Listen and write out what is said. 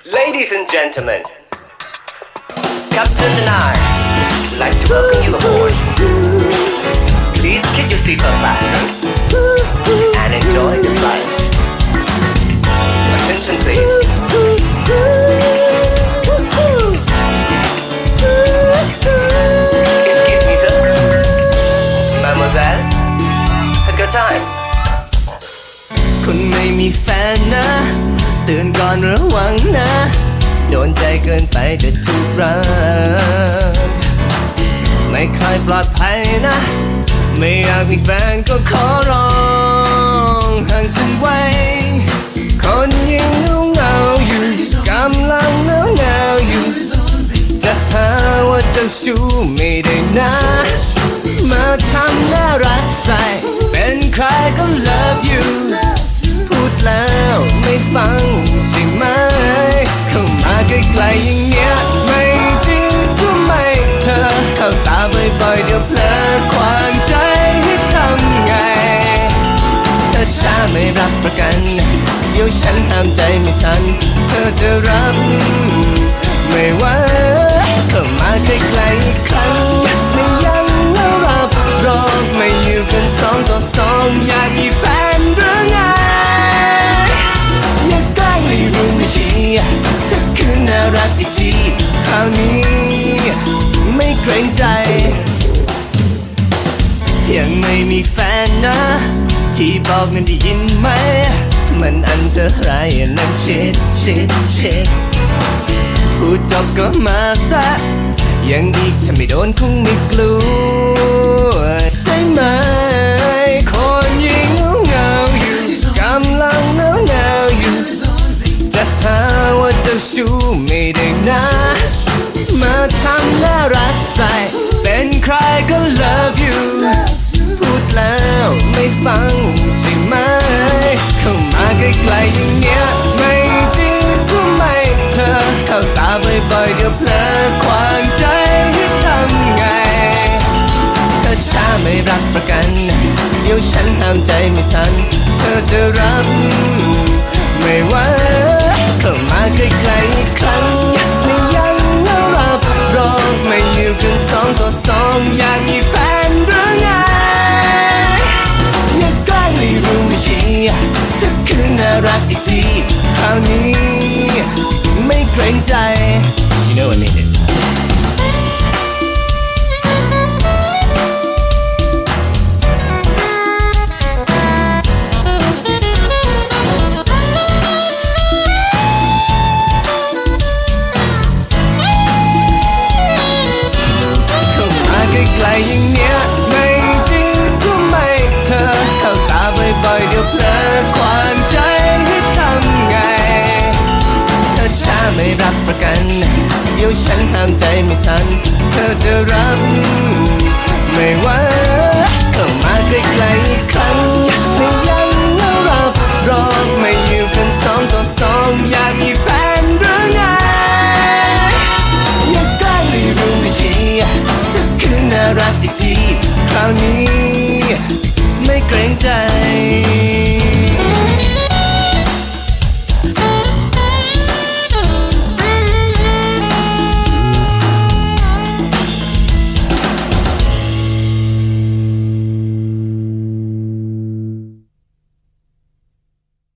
Ladies and gentlemen, Captain and I would like to welcome you aboard. Please keep your seatbelt fastened and enjoy the flight. Attention please. Excuse me, sir. Mademoiselle, a good time. คุณไม่มีแฟนนะ ตื่นก่อนระวังนะ โดนใจเกินไปจะถูกรักไม่ค่อยปลอดภัยนะ ไม่อยากมีแฟนก็ขอร้องห่างฉันไว้ คนยังเงาเงาอยู่กำลังหนาวหนาวอยู่ จะหาว่าจ้าชู้ไม่ได้นะ มาทำน่ารักใส่ เป็นใครก็ love you แล้วไม่ฟังใช่ไหมเข้ามาใกล้ๆอย่างเงี้ยไม่ดีก็ไม่เธอเข้าตาบ่อยๆเดี๋ยวเพลอควางใจให้ทำไงถ้าช้าไม่รับประกัน เดี๋ยวฉันห้ามใจไม่ทัน เธอจะรับไม่ไหวเข้ามาใกล้ๆ ที่บอกนั้นได้ยินไหม มันอันตรายนักเช็ดเช็ดเช็ดพูดจบก็มาซะ ยังอีถ้าไม่โดนคงไม่กลัวใช่ไหม คนยิงเงาเงาอยู่กำลังหนาวหนาวอยู่ จะหาว่าเจ้าชู้ไม่ได้นะ มาทำน่ารักใส่ เป็นใครก็ love you แล้วไม่ฟังใช่ไหม เข้ามาใกล้ๆอย่างเงี้ยไม่ดีก็ไม่เธอเข้าตาบ่อยๆเดี๋ยวเพลอควางใจให้ทำไงถ้าช้าไม่รับประกัน เดี๋ยวฉันห้ามใจไม่ทัน เธอจะรับไม่ไหวเข้ามาใกล้ๆอีกครั้งไม่ยังแล้วรับรองไม่อยู่กันสองต่อส ถ้าคืนน่ารักอีกทีคราวนี้ ไม่เกรงใจ You know I mean it เข้ามาใกล้ๆอย่ง รักอีกที คราวนี้ไม่เกรงใจ